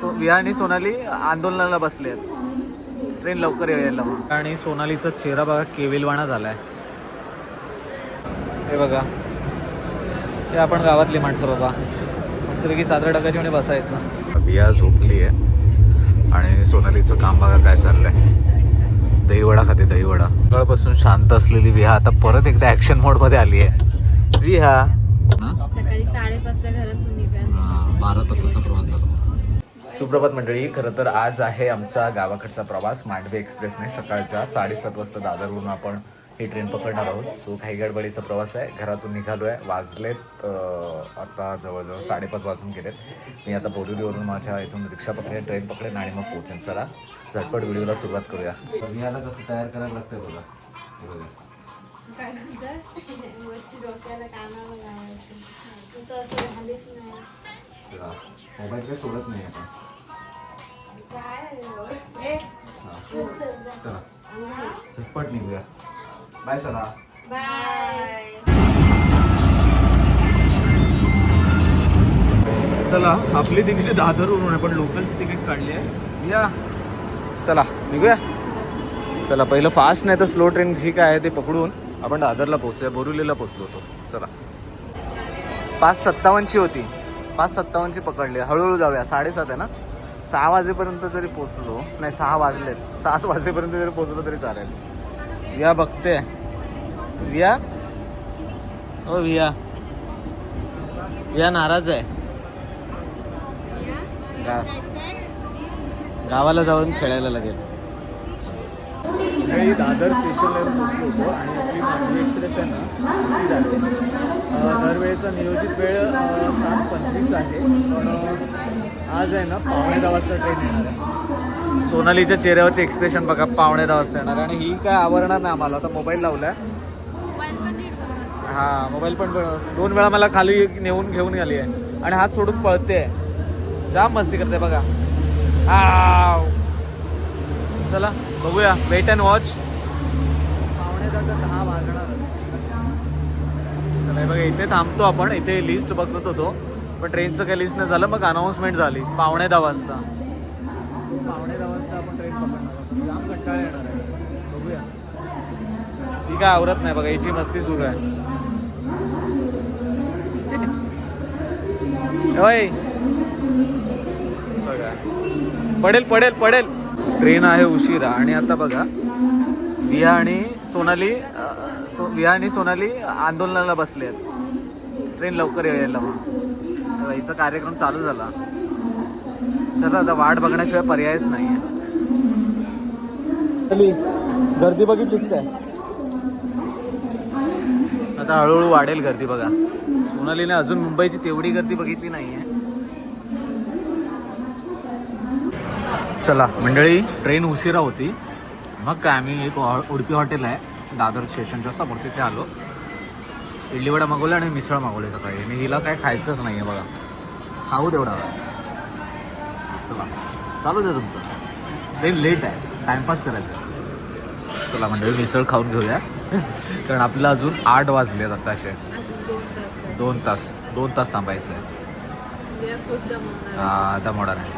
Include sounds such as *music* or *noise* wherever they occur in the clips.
So विहा आणि सोनाली आंदोलनाला बसले आहेत. ट्रेन लवकर यायला. आणि सोनालीचा चेहरा बघा केविलवाणा झालाय. हे बघा. हे आपण गावातली माणसं बाबा. मस्तपैकी चादर टाकायची आणि बसायचं. बिया झोपली आहे. आणि सोनालीचं काम बघा काय चाललंय. दहीवडा खाते दहीवडा. सकाळपासून शांत असलेली विहा आता परत एकदा ऍक्शन मोडमध्ये आली आहे. विहा. बारा तासाचा प्रवास झाला. सुप्रभात मंडळी खरं तर आज आहे आमचा गावाकडचा प्रवास मांडवे एक्सप्रेसने सकाळच्या साडेसात वाजता दादरवरून आपण ही ट्रेन पकडणार आहोत. सो काही गडबडीचा प्रवास आहे. घरातून निघालो आहे वाजलेत आता जवळजवळ साडेपाच वाजून गेलेत. मी आता बोरिवलीवरून माझ्या इथून रिक्षा पकडेन ट्रेन पकडेन आणि मग पोचेन चला झटपट व्हिडिओला सुरुवात करूया. याला कसं तयार करायला लागतंय बघा. मोबाईल काही सोडत नाही आता. चल, जा. झटपट निघूया बाय बाय चला आपली तिकीट दादरवरून आहे पण लोकलची तिकीट काढली आहे. या. चला निघूया. चला पहिलं फास्ट नाही तर स्लो ट्रेन ठीक आहे ते पकडून आपण दादरला पोहोचूया बोरिवलीला पोहोचलो होतो. चला. पाच सत्तावन्नची होती. पाच सत्तावन्नची पकडली हळूहळू जाऊया. साडेसात आहे ना? सहा वाजेपर्यंत जरी पोचलो नाही सहा वाजलेत सात वाजेपर्यंत जरी पोचलो तरी चालेल. विया बघते. विया? ओ विया. विया नाराज आहे. गा- गावाला जाऊन खेळायला लागेल. काही दादर स्टेशनला पोचलो होतो आणि आपली मांडवी एक्सप्रेस आहे ना उशीर आहे. दरवेळेचा नियोजित वेळ सात पंचवीस आहे. पण आज आहे ना पावणे दहा वाजता ट्रेन येणार आहे. सोनालीच्या चेहऱ्यावरचे एक्सप्रेशन बघा पावणे दहा वाजता येणार आणि ही काय आवरणार नाही आम्हाला. आता मोबाईल लावलाय. मोबाईल पण नीट बघा हा मोबाईल पण दोन वेळा मला खाली नेऊन घेऊन गेली आहे. आणि हात सोडून पळते जाम मस्ती करते बघा. आव. चला बघूया. वेट अँड वॉच पावणे दहा वाजणार चला हे बघा इथे थांबतो आपण. इथे लिस्ट बघत होतो. पण ट्रेनचं काही लिस्ट नाही झालं. मग अनाऊन्समेंट झाली. पावणे दहा वाजता. पावणे दहा वाजता आपण ट्रेन पकडणार जाम कंटाळा येणार आहे. बघूया. ती काय आवरत नाही बघा. याची मस्ती सुरू आहे. *laughs* होय बघा. पडेल पडेल पडेल. ट्रेन आहे उशिरा. आणि आता बघा विहा आणि सोनाली सो विहा आणि सोनाली आंदोलनाला बसले आहेत. ट्रेन लवकर यायला म्हणून तर हिचा कार्यक्रम चालू झाला. चला आता वाट बघण्याशिवाय पर्यायच नाही गर्दी बघितलीस काय? आता हळूहळू वाढेल गर्दी बघा. सोनालीने अजून मुंबईची तेवढी गर्दी बघितली नाहीये. चला मंडळी ट्रेन उशिरा होती. मग काय आम्ही एक हॉ- उडपी हॉटेल आहे दादर स्टेशनच्या समोर तिथे आलो. इडली वडा मागवला आणि मिसळ मागवले सकाळी. आणि हिला काय खायचंच नाही आहे बघा. खाऊ तेवढा. चला. चालू द्या तुमचं. ट्रेन लेट आहे. टाइमपास करायचं आहे. चला म्हणजे मिसळ खाऊन घेऊया. *laughs* कारण आपल्याला अजून आठ वाजले आता असे दोन तास. दोन तास थांबायचं आहे उद्या खूप आहे. आता नाही.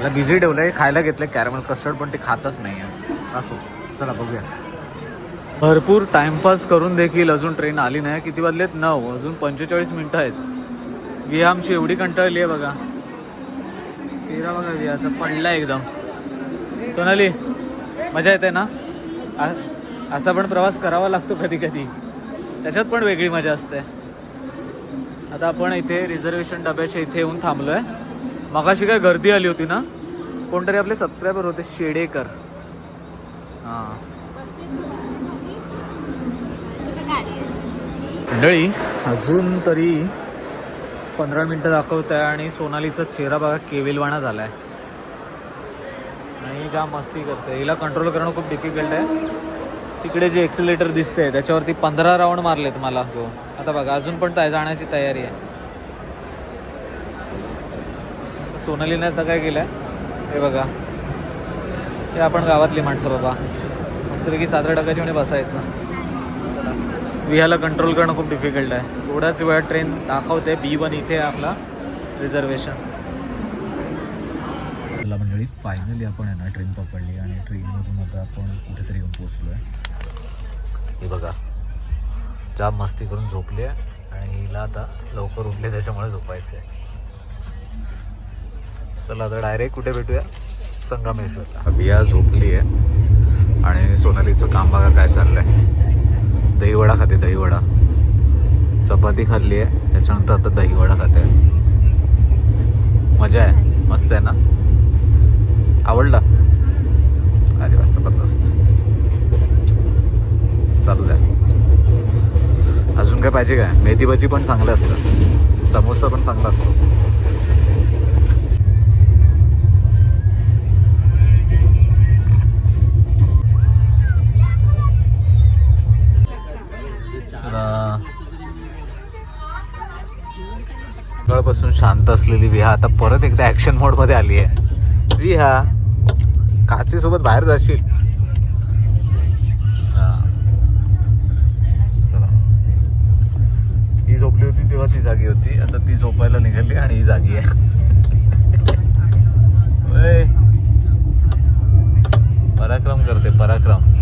मला बिझी ठेवलं आहे खायला घेतलं कॅरमल कस्टर्ड पण ते खातच नाही आहे असो. चला बघूया. भरपूर टाइमपास करून देखील अजून ट्रेन आली नाही. किती वाजलेत? नऊ. अजून पंचेचाळीस मिनटं आहेत. विहा आमची एवढी कंटाळली आहे बघा. चेहरा बघा विहाचा पडला एकदम. सोनाली मजा येते ना? आ- असा पण प्रवास करावा लागतो कधी कधी त्याच्यात पण वेगळी मजा असते. आता आपण इथे रिझर्वेशन डब्याच्या इथे येऊन थांबलो आहे मगाशी काय गर्दी आली होती ना? कोणतरी आपले सबस्क्रायबर होते शेडेकर. हां. मंडळी अजून तरी पंधरा मिनटं दाखवत आहे आणि सोनालीचा चेहरा बघा केविलवाणा झाला आहे आणि ज्या मस्ती करते हिला कंट्रोल करणं खूप डिफिकल्ट आहे. तिकडे जे एक्सिलेटर दिसते त्याच्यावरती पंधरा राऊंड मारलेत मला हो आता बघा अजून पण त्या जाण्याची तयारी आहे. सोनालीने आता काय केलंय? हे बघा. हे आपण गावातली माणसं बाबा. मस्तपैकी चादर टाकायची म्हणजे बसायचं. विहाला कंट्रोल करणं खूप डिफिकल्ट आहे. थोड्याच वेळा ट्रेन दाखवते. बी वन इथे आहे आपला रिझर्वेशन चला मंडळी फायनली आपण आहे ना ट्रेन पकडली आणि ट्रेनमधून आता आपण कुठेतरी येऊन पोचलो आहे हे बघा जाम मस्ती करून झोपली आहे आणि हिला आता लवकर उठले त्याच्यामुळे झोपायचं आहे चला आता डायरेक्ट कुठे भेटूया? संगमेश्वरला. बिया झोपली आहे आणि सोनालीचं काम बघा काय चाललंय. दहीवडा खाते दहीवडा. चपाती खाल्ली आहे. त्याच्यानंतर आता दहीवडा खाते मजा आहे. मस्त आहे ना? आवडला? अरे वा जबरदस्त. चालू आहे अजून काय पाहिजे काय? मेथी भजी पण चांगलं असतं. समोसा पण चांगला असतो. सकाळपासून शांत असलेली विहा आता परत एकदा ऍक्शन मोडमध्ये आली आहे विहा काची सोबत बाहेर जाशील. चला. ही झोपली होती तेव्हा ती जागी होती. आता ती झोपायला निघाली आणि ही जागी आहे. *laughs* पराक्रम करते पराक्रम.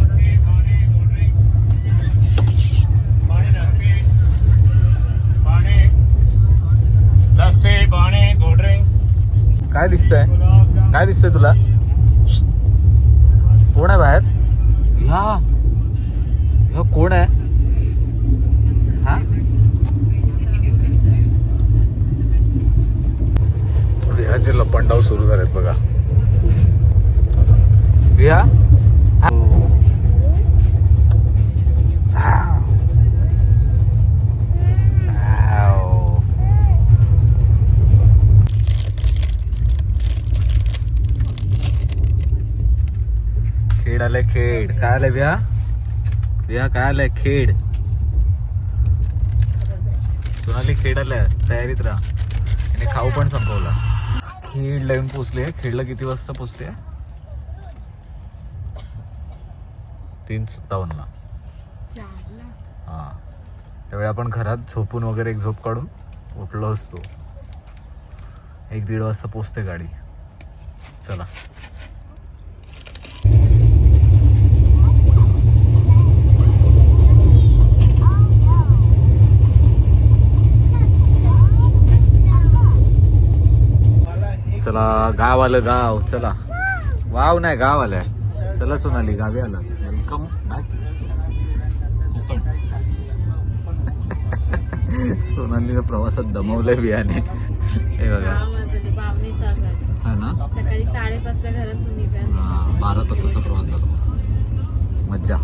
लस्सी बाणे कोल्ड ड्रिंक्स काय दिसतंय? काय दिसतंय तुला? कोण आहे बाहेर? ह्या. ह्या कोण आहे? हा? विहाचे लपंडाव सुरू झालेत बघा. विहा खेड. काय आलंय बिया बिया काय आलंय खेड? सोनाली खेड आलाय. तयारीत राहा. आणि खाऊ पण संपवला. खेड येऊन पोचले खेडला किती वाजता पोचले तीन सत्तावन्नला. हा. त्यावेळी आपण घरात झोपून वगैरे एक झोप काढून उठलो असतो. एक दीड वाजता पोचते गाडी. चला. चला गाव आलं गाव चला. वाव नाही गाव आलंय चला सोनाली गावी आला. वेलकम सोनालीचा प्रवासात दमवलंय बियाणे. हे बघा. हा ना? हा, बारा तासाचा प्रवास झाला. मज्जा.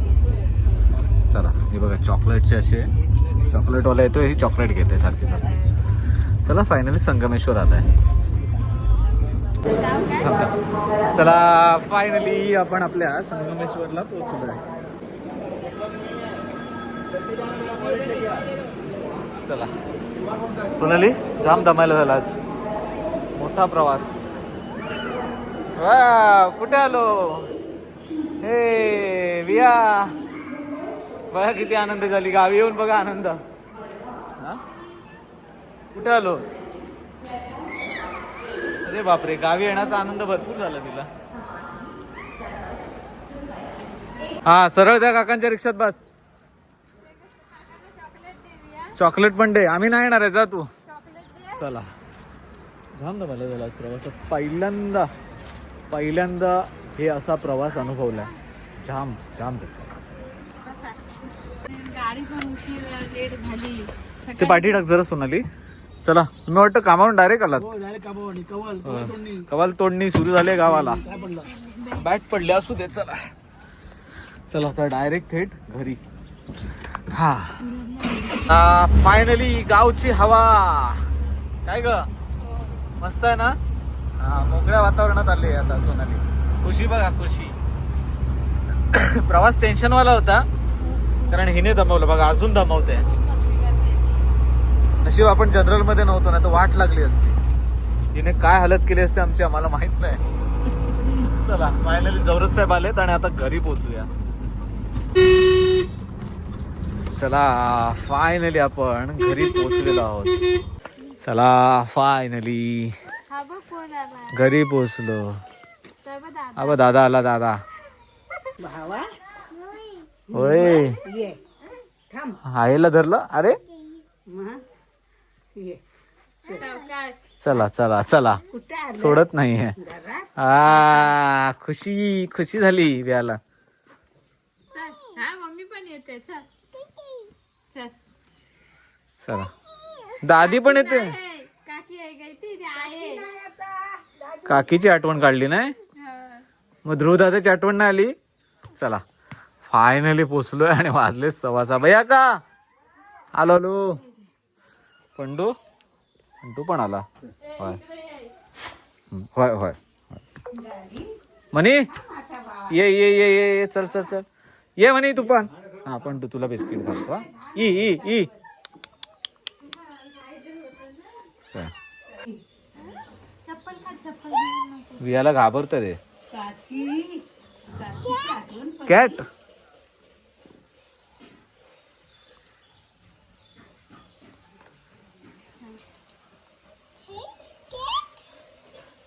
चला हे बघा चॉकलेटचे असे. चॉकलेटवाला येतोय ही चॉकलेट घेते सारखी सारखी. चला फायनली संगमेश्वर आलाय. चला फायनली आपण आपल्या संगमेश्वरला पोहोचलो आहे चला. सोनाली जाम दमायला झाला आज. मोठा प्रवास. वा कुठे आलो? हे विया. बघा किती आनंद झाली. गावी येऊन बघा आनंद. हा? कुठे आलो? अरे बापरे गावी येण्याचा आनंद भरपूर झाला तिला. हा सरळ त्या काकांच्या रिक्षात बस. चॉकलेट पण दे. आम्ही नाही येणार आहे जा तू. चला. जाम दमायला झाला प्रवासात. पहिल्यांदा पहिल्यांदा हे असा प्रवास जाम जाम उशीर लेट झाली. ते पाठी टाक जरा सोनाली. चला तुम्ही वाटतं कामावरून डायरेक्ट आलात? डायरेक्ट कामावणी कवल कवल तोडणी. कवाल तोडणी सुरू झाली गावाला. काय पडलं? बॅट पडले असू दे चला. चला आता डायरेक्ट थेट घरी. हा. फायनली गावची हवा. काय ग? मस्त आहे ना? हा मोकळ्या वातावरणात आले आता सोनाली. खुशी बघा खुशी. *coughs* प्रवास टेन्शन वाला होता कारण हिने दमवलं. बघा अजून दमवते नशीब आपण जनरलमध्ये नव्हतो ना तर वाट लागली असती. हिने काय हालत केली असते आमची आम्हाला माहीत नाही. *laughs* चला फायनली जवरच साहेब आलेत आणि आता घरी पोहोचूया. चला फायनली आपण घरी पोहोचलेलो आहोत. चला फायनली हा घरी पोहोचलो. अबा दादा. आला दादा. भावा? होय. ये. थांब. आईला धरलं? अरे? ये चला चला चला. सोडत नाहीये घरात? आ खुशी खुशी झाली व्याला चल हा मम्मी पण येते चल. चल. चला. दादी पण येते. काकीची आठवण काढली नाही? हा. मग ध्रुव दादाची आठवण नाही आली? चला. फायनली पोचलोय आणि वाजले सव्वा भैया का? आलो आलो. पंडू? पंडू पण आला. होय. होय होय. मनी? ये ये ये ये ये चल चल चल. ये म्हणे तू पण. हा पण तू तुला बिस्किट घालतो हा. ई ई ई. वियाला घाबरत रे. कॅट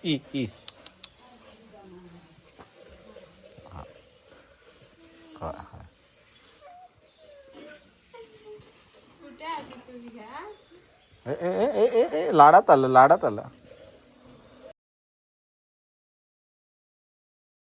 ई ई. ए, ए, ए, ए, लाडात आलं लाडात आलं.